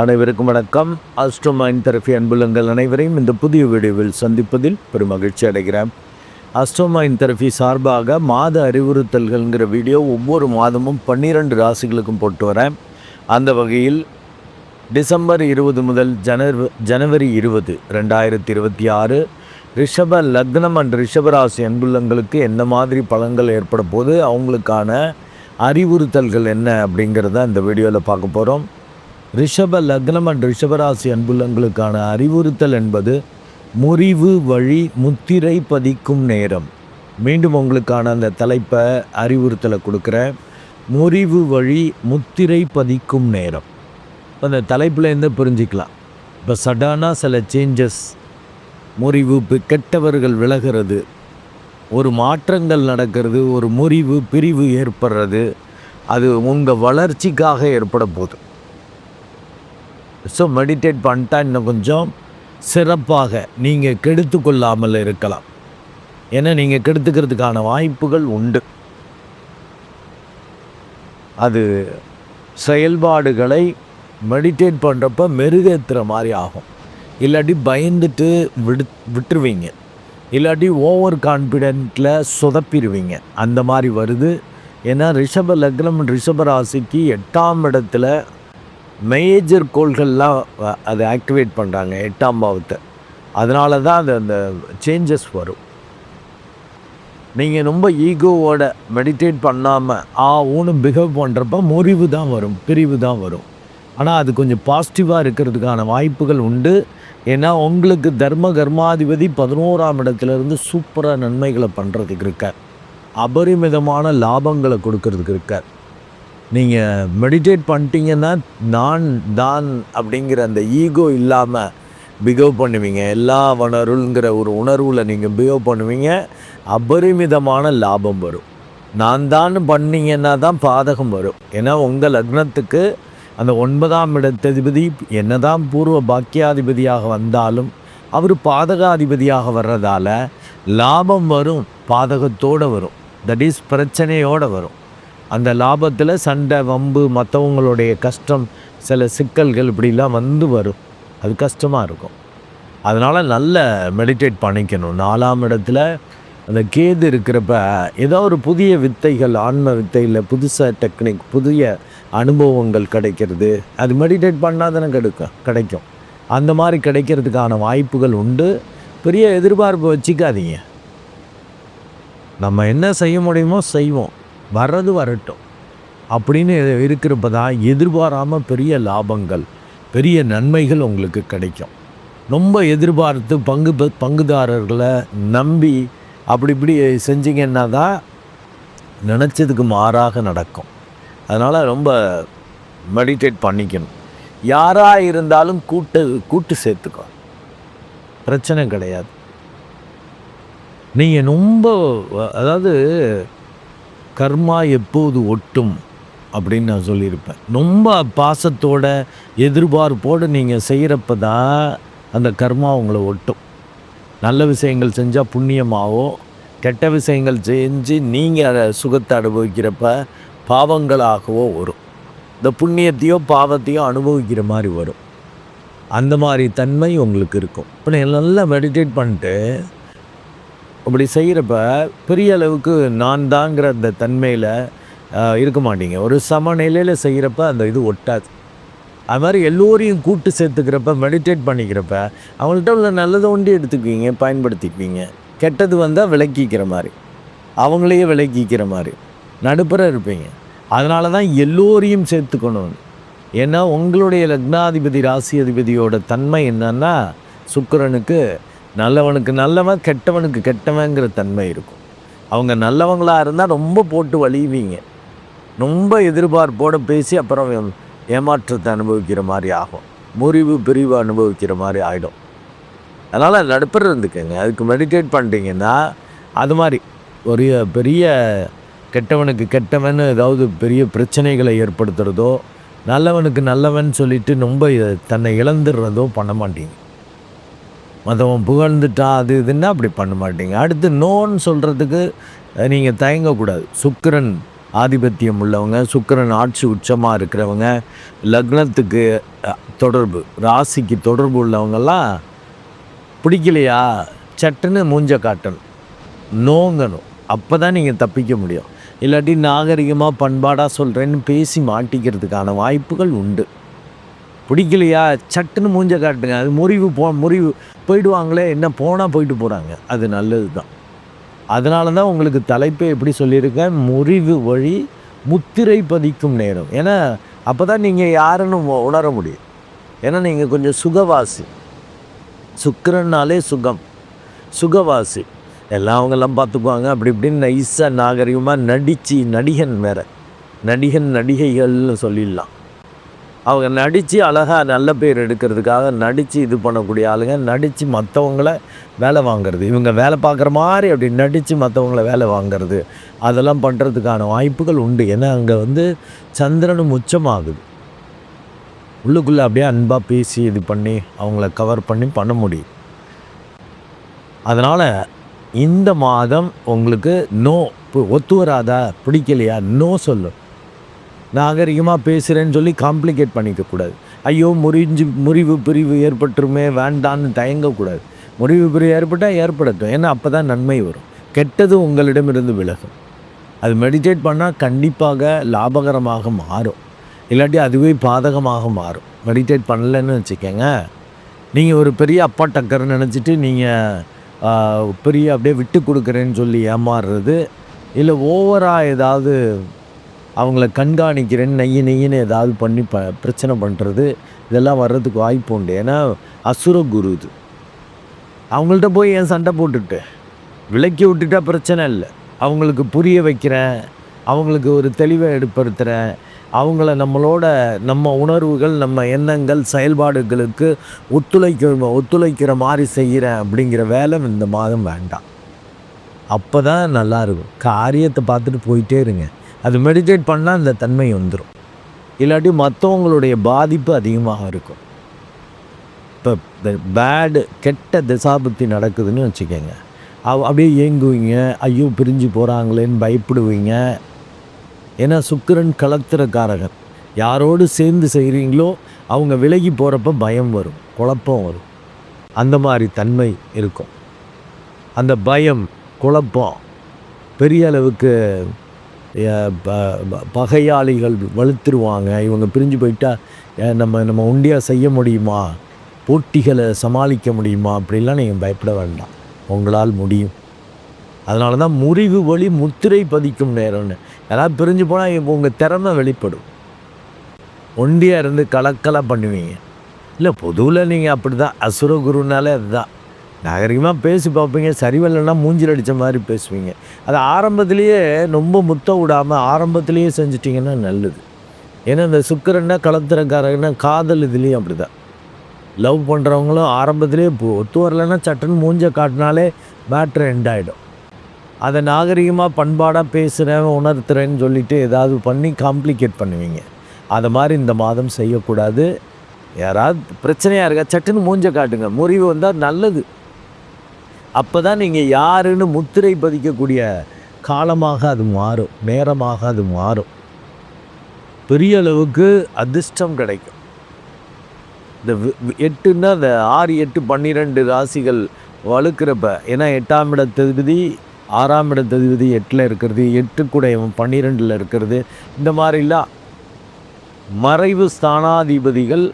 அனைவருக்கும் வணக்கம். அஸ்ட்ரோமைன் தெரபி அன்புலங்கள் அனைவரையும் இந்த புதிய வீடியோவில் சந்திப்பதில் பெரும் மகிழ்ச்சி அடைகிறேன் அஸ்ட்ரோமைன் தெரபி சார்பாக மாத அறிவுறுத்தல்கள்ங்கிற வீடியோ ஒவ்வொரு மாதமும் பன்னிரெண்டு ராசிகளுக்கும் போட்டு வரேன். அந்த வகையில் டிசம்பர் இருபது முதல் ஜனர் ஜனவரி இருபது ரெண்டாயிரத்தி இருபத்தி ஆறு ரிஷப லக்னம் அண்ட் ரிஷபராசி அன்புள்ளங்களுக்கு என்ன மாதிரி பலன்கள் ஏற்பட போது அவங்களுக்கான அறிவுறுத்தல்கள் என்ன அப்படிங்கிறத இந்த வீடியோவில் பார்க்க போகிறோம் ரிஷப லக்னம் அண்ட் ரிஷபராசி அன்புள்ளங்களுக்கான அறிவுறுத்தல் என்பது முறிவு வழி முத்திரை பதிக்கும் நேரம். மீண்டும் உங்களுக்கான அந்த தலைப்பை அறிவுறுத்தலை கொடுக்குறேன். முறிவு வழி முத்திரை பதிக்கும் நேரம். அந்த தலைப்புலேருந்து புரிஞ்சிக்கலாம். இப்போ சடானாக சில சேஞ்சஸ் முறிவு கெட்டவர்கள் விலகிறது. ஒரு மாற்றங்கள் நடக்கிறது ஒரு முறிவு பிரிவு ஏற்படுறது. அது உங்கள் வளர்ச்சிக்காக ஏற்பட போகுது. ஸோ மெடிடேட் பண்ணிட்டா இன்னும் கொஞ்சம் சிறப்பாக நீங்கள் கெடுத்து கொள்ளாமல் இருக்கலாம். ஏன்னா நீங்கள் கெடுத்துக்கிறதுக்கான வாய்ப்புகள் உண்டு. அது செயல்பாடுகளை மெடிடேட் பண்ணுறப்ப மெருகேற்றுற மாதிரி ஆகும். இல்லாட்டி பயந்துட்டு விடு விட்டுருவீங்க. இல்லாட்டி ஓவர் கான்ஃபிடென்ட்டில் சொதப்பிடுவீங்க. அந்த மாதிரி வருது. ஏன்னா ரிஷப லக்னம் ரிஷப ராசிக்கு எட்டாம் இடத்துல மேஜர் கோள்கள்லாம் அதை ஆக்டிவேட் பண்ணுறாங்க எட்டாம் பாவத்தை. அதனால தான் அது அந்த சேஞ்சஸ் வரும். நீங்கள் ரொம்ப ஈகோவோட மெடிடேட் பண்ணாமல் ஆ ஊனு பிஹேவ் பண்ணுறப்ப முறிவு தான் வரும் பிரிவு தான் வரும். ஆனால் அது கொஞ்சம் பாசிட்டிவாக இருக்கிறதுக்கான வாய்ப்புகள் உண்டு. ஏன்னா உங்களுக்கு தர்ம கர்மாதிபதி பதினோராம் இடத்துலேருந்து சூப்பராக நன்மைகளை பண்ணுறதுக்கு இருக்கார். அபரிமிதமான லாபங்களை கொடுக்கறதுக்கு இருக்கார். நீங்கள் மெடிடேட் பண்ணிட்டீங்கன்னா நான் தான் அப்படிங்கிற அந்த ஈகோ இல்லாமல் பிஹேவ் பண்ணுவீங்க. எல்லா வனருள்ங்கிற ஒரு உணர்வில் நீங்கள் பிஹேவ் பண்ணுவீங்க. அபரிமிதமான லாபம் வரும். நான் தான் பண்ணிங்கன்னா தான் பாதகம் வரும். ஏன்னா உங்கள் லக்னத்துக்கு அந்த ஒன்பதாம் இடத்ததிபதி என்னதான் பூர்வ பாக்கியாதிபதியாக வந்தாலும் அவர் பாதகாதிபதியாக வர்றதால லாபம் வரும் பாதகத்தோடு வரும். தட் இஸ் பிரச்சனையோடு வரும். அந்த லாபத்தில் சண்டை வம்பு மற்றவங்களுடைய கஷ்டம் சில சிக்கல்கள் இப்படிலாம் வந்து வரும். அது கஷ்டமாக இருக்கும். அதனால் நல்ல மெடிடேட் பண்ணிக்கணும். நாலாம் இடத்துல அந்த கேது இருக்கிறப்ப ஏதோ ஒரு புதிய வித்தைகள் ஆன்ம வித்தையில் புதுசாக டெக்னிக் புதிய அனுபவங்கள் கிடைக்கிறது. அது மெடிடேட் பண்ணால் தானே கிடைக்கும் கிடைக்கும். அந்த மாதிரி கிடைக்கிறதுக்கான வாய்ப்புகள் உண்டு. பெரிய எதிர்பார்ப்பு வச்சுக்காதீங்க. நம்ம என்ன செய்ய முடியுமோ செய்வோம். வர்றது வரட்டும். அப்படின்னு இருக்கிறப்ப தான் எதிர்பாராமல் பெரிய லாபங்கள் பெரிய நன்மைகள் உங்களுக்கு கிடைக்கும். ரொம்ப எதிர்பார்த்து பங்கு பங்குதாரர்களை நம்பி அப்படி இப்படி செஞ்சீங்கன்னா தான் நினச்சதுக்கு மாறாக நடக்கும். அதனால் ரொம்ப மெடிடேட் பண்ணிக்கணும். யாராக இருந்தாலும் கூட்டு கூட்டு சேர்த்துக்கோ. பிரச்சனை கிடையாது. நீங்கள் ரொம்ப அதாவது கர்மா எப்போது ஒட்டும் அப்படின்னு நான் சொல்லியிருப்பேன். ரொம்ப பாசத்தோட எதிர்பார்ப்போடு நீங்கள் செய்கிறப்ப தான் அந்த கர்மா உங்களை ஒட்டும். நல்ல விஷயங்கள் செஞ்சால் புண்ணியமாகவும் கெட்ட விஷயங்கள் செஞ்சு நீங்கள் அதை சுகத்தை அனுபவிக்கிறப்ப பாவங்களாகவோ வரும். இந்த புண்ணியத்தையோ பாவத்தையோ அனுபவிக்கிற மாதிரி வரும். அந்த மாதிரி தன்மை உங்களுக்கு இருக்கும். இப்போ நீங்கள் நல்லா மெடிடேட் பண்ணிட்டு அப்படி செய்கிறப்ப பெரிய அளவுக்கு நான் தாங்கிற அந்த தன்மையில் இருக்க மாட்டீங்க. ஒரு சமநிலையில் செய்கிறப்ப அந்த இது ஒட்டாது. அது மாதிரி எல்லோரையும் கூட்டு சேர்த்துக்கிறப்ப மெடிடேட் பண்ணிக்கிறப்ப அவங்கள்ட்ட உள்ள நல்லதை ஒண்டி எடுத்துக்குவீங்க பயன்படுத்திக்குவீங்க. கெட்டது வந்தால் விளக்கிக்கிற மாதிரி. அவங்களையே விளக்கிக்கிற மாதிரி. நடுப்புற இருப்பீங்க. அதனால தான் எல்லோரையும் சேர்த்துக்கணும். ஏன்னா உங்களுடைய லக்னாதிபதி ராசி அதிபதியோட தன்மை என்னன்னா சுக்கரனுக்கு நல்லவனுக்கு நல்லவன் கெட்டவனுக்கு கெட்டவங்கிற தன்மை இருக்கும். அவங்க நல்லவங்களாக இருந்தால் ரொம்ப போட்டு வலியுவீங்க ரொம்ப எதிர்பார்ப்போடு பேசி அப்புறம் ஏமாற்றத்தை அனுபவிக்கிற மாதிரி ஆகும். முறிவு பிரிவு அனுபவிக்கிற மாதிரி ஆகிடும் அதனால் நடுப்புற இருந்துக்கங்க. அதுக்கு மெடிடேட் பண்ணிட்டீங்கன்னா அது மாதிரி ஒரு பெரிய கெட்டவனுக்கு கெட்டவன் ஏதாவது பெரிய பிரச்சனைகளை ஏற்படுத்துகிறதோ நல்லவனுக்கு நல்லவன் சொல்லிட்டு ரொம்ப தன்னை இழந்துடுறதோ பண்ண மாட்டீங்க. மற்றவன் புகழ்ந்துட்டா அது இதுன்னா அப்படி பண்ண மாட்டீங்க. அடுத்து நோன்னு சொல்கிறதுக்கு நீங்கள் தயங்கக்கூடாது. சுக்கிரன் ஆதிபத்தியம் உள்ளவங்க சுக்கிரன் ஆட்சி உச்சமாக இருக்கிறவங்க லக்னத்துக்கு தொடர்பு ராசிக்கு தொடர்பு உள்ளவங்கெல்லாம் பிடிக்கலையா? சட்டுன்னு மூஞ்ச காட்டணும். நோங்கணும். அப்போ தான் நீங்கள் தப்பிக்க முடியும். இல்லாட்டி நாகரிகமாக பண்பாடாக சொல்கிறேன்னு பேசி மாட்டிக்கிறதுக்கான வாய்ப்புகள் உண்டு. பிடிக்கலையா? சட்டுன்னு மூஞ்ச காட்டுங்க. அது முறிவு போ முறிவு. போயிடுவாங்களே என்ன போனால் போயிட்டு போகிறாங்க அது நல்லது தான் அதனால தான் உங்களுக்கு தலைப்பே எப்படி சொல்லியிருக்கேன். முறிவு வழி முத்திரை பதிக்கும் நேரம். ஏன்னா அப்போ தான் நீங்கள் யாருன்னு உணர முடியும். ஏன்னா நீங்கள் கொஞ்சம் சுகவாசி. சுக்கரன்னாலே சுகம். சுகவாசி. எல்லாம் அவங்கெல்லாம் பார்த்துக்குவாங்க. அப்படி இப்படின்னு நைஸாக நாகரிகமாக நடித்து நடிகன் வேற. நடிகன் நடிகைகள்னு சொல்லிடலாம். அவங்க நடித்து அழகாக நல்ல பேர் எடுக்கிறதுக்காக நடித்து இது பண்ணக்கூடிய ஆளுங்க நடித்து மற்றவங்கள வேலை வாங்குறது. இவங்க வேலை பார்க்குற மாதிரி அப்படி நடித்து மற்றவங்கள வேலை வாங்குறது. அதெல்லாம் பண்ணுறதுக்கான வாய்ப்புகள் உண்டு. ஏன்னா அங்கே வந்து சந்திரனும் உச்சமாகுது உள்ளுக்குள்ளே அப்படியே அன்பாக பேசி இது பண்ணி அவங்கள கவர் பண்ணி பண்ண முடியும். அதனால் இந்த மாதம் உங்களுக்கு நோ இப்போ ஒத்து வராதா பிடிக்கலையா நோ சொல்லும். நாகரிகமாக பேசுகிறேன்னு சொல்லி காம்ப்ளிகேட் பண்ணிக்கக்கூடாது. ஐயோ முறிஞ்சு முறிவு பிரிவு ஏற்பட்டுருமே வேண்டான்னு தயங்கக்கூடாது. முறிவு பிரிவு ஏற்பட்டால் ஏற்படட்டும். ஏன்னா அப்போ தான் நன்மை வரும். கெட்டது உங்களிடமிருந்து விலகும். அது மெடிடேட் பண்ணால் கண்டிப்பாக லாபகரமாக மாறும். இல்லாட்டி அதுவே பாதகமாக மாறும். மெடிடேட் பண்ணலைன்னு வச்சுக்கோங்க. நீங்கள் ஒரு பெரிய அப்பா டக்கர்னு நினச்சிட்டு நீங்கள் பெரிய அப்படியே விட்டு கொடுக்குறேன்னு சொல்லி ஏமாறுறது இல்லை ஓவராக ஏதாவது அவங்கள கண்காணிக்கிறேன்னு நெய்ய நெய்யின்னு ஏதாவது பண்ணி ப பிரச்சனை பண்ணுறது இதெல்லாம் வர்றதுக்கு வாய்ப்பு உண்டு. ஏன்னா அசுர குரு இது. அவங்கள்ட்ட போய் ஏன் சண்டை போட்டுட்டு? விலக்கி விட்டுட்டா பிரச்சனை இல்லை. அவங்களுக்கு புரிய வைக்கிறேன். அவங்களுக்கு ஒரு தெளிவை ஏற்படுத்துகிறேன் அவங்கள நம்மளோட நம்ம உணர்வுகள் நம்ம எண்ணங்கள் செயல்பாடுகளுக்கு ஒத்துழைக்க ஒத்துழைக்கிற மாதிரி செய்கிறேன் அப்படிங்கிற வேலை இந்த மாதம் வேண்டாம். அப்போ தான் நல்லாயிருக்கும் காரியத்தை பார்த்துட்டு போயிட்டே இருங்க. அது மெடிடேட் பண்ணால் அந்த தன்மை வந்துடும் இல்லாட்டி மற்றவங்களுடைய பாதிப்பு அதிகமாக இருக்கும். இப்போ பேடு கெட்ட திசாபத்தி நடக்குதுன்னு வச்சுக்கோங்க. அவ அப்படியே இயங்குவீங்க ஐயோ பிரிஞ்சு போகிறாங்களேன்னு பயப்படுவீங்க. ஏன்னா சுக்கரன் கலத்திரக்காரகன். யாரோடு சேர்ந்து செய்கிறீங்களோ அவங்க விலகி போகிறப்ப பயம் வரும் குழப்பம் வரும். அந்த மாதிரி தன்மை இருக்கும். அந்த பயம் குழப்பம் பெரிய அளவுக்கு பகையாளிகள் வலுத்துருவாங்க. இவங்க பிரிஞ்சு போயிட்டால் நம்ம நம்ம உண்டியாக செய்ய முடியுமா? போட்டிகளை சமாளிக்க முடியுமா? அப்படிலாம் நீங்கள் பயப்பட வேண்டாம். உங்களால் முடியும். அதனால தான் முறிவு வழி முத்திரை பதிக்கும் நேரம்னு. யாராவது பிரிஞ்சு போனால் உங்கள் திறமை வெளிப்படும். ஒண்டியாக இருந்து கலக்கலாக பண்ணுவீங்க. இல்லை பொதுவில் நீங்கள் அப்படி தான் அசுரகுருனாலே அதுதான். நாகரிகமாக பேசி பார்ப்பீங்க சரிவல்லைன்னா மூஞ்சில் அடித்த மாதிரி பேசுவீங்க. அது ஆரம்பத்துலேயே ரொம்ப முத்த விடாமல் ஆரம்பத்திலேயே செஞ்சிட்டிங்கன்னா நல்லது. ஏன்னா இந்த சுக்கரன்னா கலத்திரக்காரங்கன்னா காதல் இதுலேயும் அப்படி தான் லவ் பண்ணுறவங்களும் ஆரம்பத்திலேயே இப்போ ஒத்து வரலைன்னா சட்டுன்னு மூஞ்ச காட்டினாலே மேட்ரு எண்ட் ஆகிடும் அதை நாகரிகமாக பண்பாடாக பேசுகிறேன் உணர்த்துறேன்னு சொல்லிவிட்டு ஏதாவது பண்ணி காம்ப்ளிகேட் பண்ணுவீங்க. அதை மாதிரி இந்த மாதம் செய்யக்கூடாது. யாராவது பிரச்சனையாக இருக்கா சட்டுன்னு மூஞ்ச காட்டுங்க. முறிவு வந்தால் நல்லது. அப்போ தான் நீங்கள் யாருன்னு முத்திரை பதிக்கக்கூடிய காலமாக அது மாறும் நேரமாக அது மாறும். பெரிய அளவுக்கு அதிர்ஷ்டம் கிடைக்கும். இந்த வி- எட்டுன்னா இந்த ஆறு எட்டு பன்னிரெண்டு ராசிகள் வலுக்கிறப்ப ஏன்னா எட்டாம் இட தகுதி ஆறாம் இட தகுதி எட்டில் இருக்கிறது எட்டு கூட பன்னிரெண்டில் இருக்கிறது இந்த மாதிரிலாம் மறைவு ஸ்தானாதிபதிகள்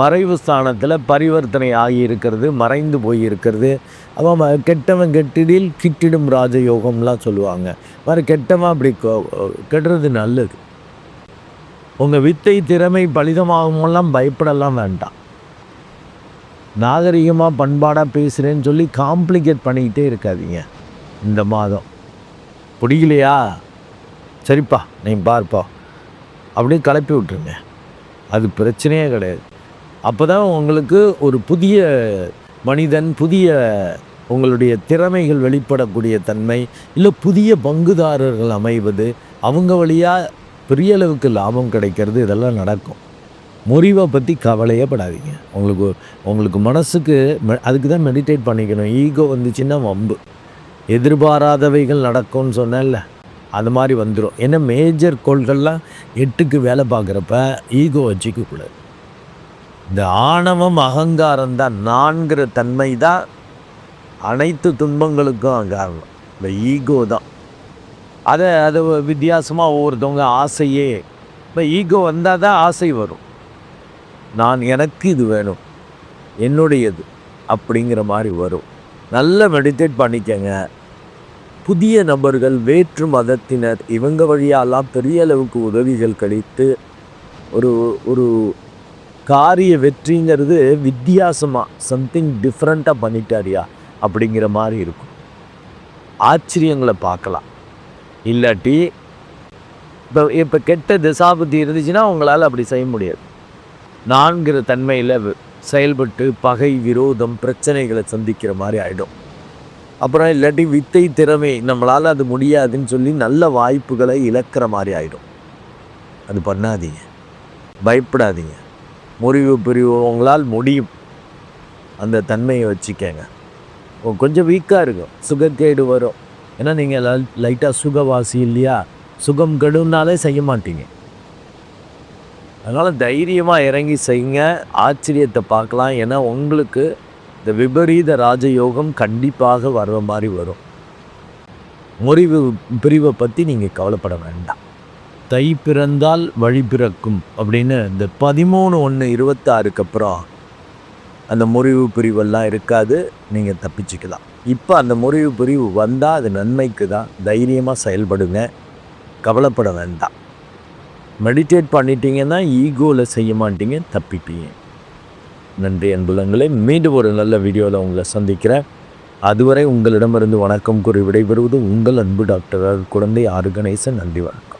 மறைவு ஸ்தானத்தில் பரிவர்த்தனை ஆகி இருக்கிறது மறைந்து போய் இருக்கிறது அவன் கெட்டவன் கெட்டிடில் கிட்டிடும் ராஜயோகம்லாம் சொல்லுவாங்க. மாதிரி கெட்டவன் அப்படி கெடுறது நல்லது. உங்கள் வித்தை திறமை பலிதமாகுமெல்லாம் பயப்படலாம் வேண்டாம். நாகரிகமாக பண்பாடாக பேசுகிறேன்னு சொல்லி காம்ப்ளிகேட் பண்ணிக்கிட்டே இருக்காதீங்க இந்த மாதம். பிடிக்கலையா? சரிப்பா நீ பார்ப்பா. அப்படியே கிளப்பி விட்டுருங்க. அது பிரச்சனையே கிடையாது. அப்போ தான் உங்களுக்கு ஒரு புதிய மனிதன் புதிய உங்களுடைய திறமைகள் வெளிப்படக்கூடிய தன்மை இல்லை புதிய பங்குதாரர்கள் அமைவது அவங்க வழியாக பெரிய அளவுக்கு லாபம் கிடைக்கிறது இதெல்லாம் நடக்கும். முறிவை பற்றி கவலையே படாதீங்க. உங்களுக்கு உங்களுக்கு மனசுக்கு மெ- அதுக்கு தான் மெடிடேட் பண்ணிக்கணும். ஈகோ வந்துச்சுன்னா வம்பு. எதிர்பாராதவைகள் நடக்கும்னு சொன்னேன்ல அது மாதிரி வந்துடும் ஏன்னா மேஜர் கோள்கள்லாம் எட்டுக்கு வேலை பார்க்குறப்ப ஈகோ வச்சுக்க கூடாது இந்த ஆணவம் அகங்காரம் தான் நான்கிற தன்மை தான் அனைத்து துன்பங்களுக்கும் காரணம். இந்த ஈகோ தான். அதை அது வித்தியாசமாக ஒவ்வொருத்தவங்க ஆசையே. இப்போ ஈகோ வந்தால் தான் ஆசை வரும். நான் எனக்கு இது வேணும். என்னுடையது அப்படிங்கிற மாதிரி வரும். நல்லா மெடிடேட் பண்ணிக்கங்க. புதிய நபர்கள் வேற்று மதத்தினர் இவங்க வழியாலாம் பெரிய அளவுக்கு உதவிகள் கிடைத்து ஒரு ஒரு காரிய வெற்றிங்கிறது வித்தியாசமாக சம்திங் டிஃப்ரெண்ட்டாக பண்ணிட்டாரியா அப்படிங்கிற மாதிரி இருக்கும். ஆச்சரியங்களை பார்க்கலாம். இல்லாட்டி இப்போ இப்போ கெட்ட திசாபுத்தி இருந்துச்சுன்னா உங்களால் அப்படி செய்ய முடியாது. நான்கிற தன்மையில் செயல்பட்டு பகை விரோதம் பிரச்சனைகளை சந்திக்கிற மாதிரி ஆகிடும் அப்புறம் இல்லாட்டி வித்தை திறமை நம்மளால் அது முடியாதுன்னு சொல்லி நல்ல வாய்ப்புகளை இழக்கிற மாதிரி ஆகிடும் அது பண்ணாதீங்க. பயப்படாதீங்க. முறிவு பிரிவு உங்களால் முடியும். அந்த தன்மையை வச்சுக்கங்க. கொஞ்சம் வீக்காக இருக்கும் சுகக்கேடு வரும். ஏன்னா நீங்கள் லைட்டாக சுகவாசி இல்லையா? சுகம் கெடுனாலே செய்ய மாட்டீங்க. அதனால் தைரியமாக இறங்கி செய்யுங்க ஆச்சரியத்தை பார்க்கலாம். ஏன்னா உங்களுக்கு இந்த விபரீத ராஜயோகம் கண்டிப்பாக வர்ற மாதிரி வரும். முறிவு பிரிவை பற்றி நீங்கள் கவலைப்பட வேண்டாம். தை பிறந்தால் வழி பிறக்கும் அப்படின்னு இந்த பதிமூணு ஒன்று இருபத்தாறுக்கு அப்புறம் அந்த முறிவு பிரிவெல்லாம் இருக்காது. நீங்கள் தப்பிச்சுக்கலாம். இப்போ அந்த முறிவு பிரிவு வந்தால் அது நன்மைக்கு தான். தைரியமாக செயல்படுங்க. கவலைப்பட வேண்டாம். மெடிடேட் பண்ணிட்டீங்கன்னா ஈகோவில் செய்ய மாட்டீங்க தப்பிப்பீங்க. நன்றி அன்புலங்களே மீண்டும் ஒரு நல்ல வீடியோவில் உங்களை சந்திக்கிறேன். அதுவரை உங்களிடமிருந்து வணக்கம் கூறி விடைபெறுவது உங்கள் அன்பு டாக்டர் குழந்தை ஆர்கனைசன் நன்றி வணக்கம்.